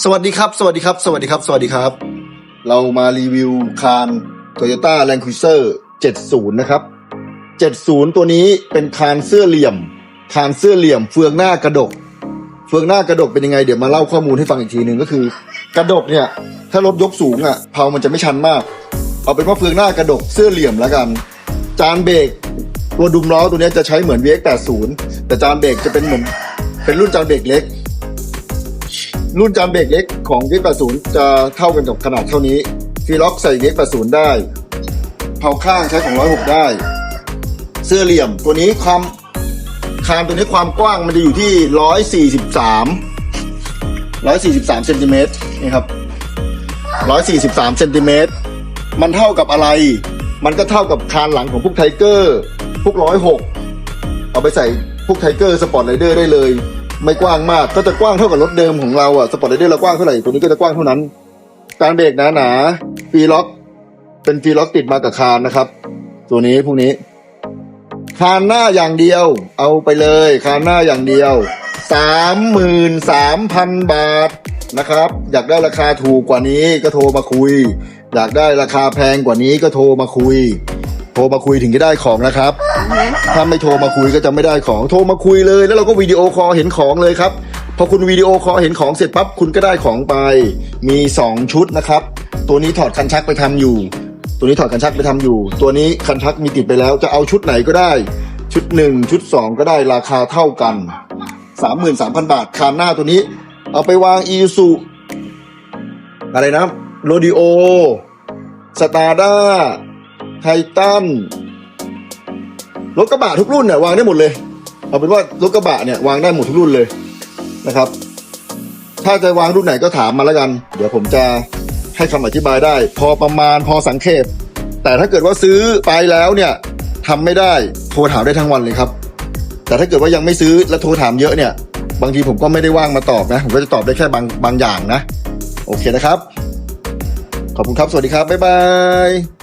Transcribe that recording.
สวัสดีครับ สวัสดีครับ สวัสดีครับ สวัสดีครับ เรามารีวิวคาร Toyota Land Cruiser 70 นะครับ 70 ตัวนี้เป็นคานเสื้อเหลี่ยม คานเสื้อเหลี่ยม เฟืองหน้ากระดก เฟืองหน้ากระดกเป็นยังไง เดี๋ยวมาเล่าข้อมูลให้ฟังอีกทีหนึ่งก็คือ กระดกเนี่ย ถ้ารถยกสูงอะเพามันจะไม่ชันมาก เอาเป็นว่าเฟืองหน้ากระดกเสื้อเหลี่ยมแล้วกัน จานเบรกตัวดุมล้อตัวนี้จะใช้เหมือน VX80 แต่จานเบรกจะเป็นเหมือนเป็นรุ่นจานเบรกเล็ก รุ่นจานเบรกเล็กของ VX80 จะเท่ากันกับขนาดเท่านี้ฟีล็อกใส่ VX80 ได้เผาข้างใช้ของ106 ได้ เสื้อเหลี่ยมตัวนี้ความคานตัวนี้ความกว้างมันจะอยู่ที่ 143 143เซนติเมตรนี่ครับ143เซนติเมตรมันเท่ากับอะไร มันก็เท่ากับคานหลังของพวกไทเกอร์ พวก106เอาไปใส่พวกไทเกอร์สปอร์ตไรเดอร์ได้เลย ไม่กว้างมากก็จะกว้างเท่ากับรถเดิมของเราอะสปอร์ตไรเดอร์เรากว้างเท่าไหร่ตัวนี้ก็จะกว้างเท่านั้น การเบรกหนาหนาฟีล็อก เป็นฟีล็อกติดมากับคานนะครับ ตัวนี้พวกนี้ คานหน้าอย่างเดียว เอาไปเลย คานหน้าอย่างเดียวสามหมื่นสามพันบาทนะครับ อยากได้ราคาถูกกว่านี้ก็โทรมาคุย อยากได้ราคาแพงกว่านี้ก็โทรมาคุย โทรมาคุยถึงจะได้ของนะครับ ถ้าไม่โทรมาคุยก็จะไม่ได้ของ โทรมาคุยเลย แล้วเราก็วิดีโอคอลเห็นของเลยครับ พอคุณวิดีโอคอลเห็นของเสร็จปั๊บคุณก็ได้ของไป มี 2 ชุดนะครับ ตัวนี้ถอดคันชักไปทำอยู่ ตัวนี้ถอดคันชักไปทำอยู่ ตัวนี้คันชักมีติดไปแล้ว จะเอาชุดไหนก็ได้ ชุด 1 ชุด 2 ก็ได้ราคาเท่ากัน 33,000 บาท คานหน้าตัวนี้ เอาไปวางอีซูอะไรนะโรดิโอสตาร์ด้า ไททันรถกระบะทุกรุ่นเนี่ยวางได้หมดเลย เอาเป็นว่ารถกระบะเนี่ยวางได้หมดทุกรุ่นเลยนะครับ ถ้าจะวางรุ่นไหนก็ถามมาแล้วกัน เดี๋ยวผมจะให้คำอธิบายได้ พอประมาณพอสังเขปแต่ถ้าเกิดว่าซื้อไปแล้วเนี่ยทำไม่ได้โทรถามได้ทั้งวันเลยครับ แต่ถ้าเกิดว่ายังไม่ซื้อแล้วโทรถามเยอะเนี่ย บางทีผมก็ไม่ได้ว่างมาตอบนะ ผมก็จะตอบได้แค่บางบางอย่างนะ โอเคนะครับ ขอบคุณครับ สวัสดีครับ บ๊ายบาย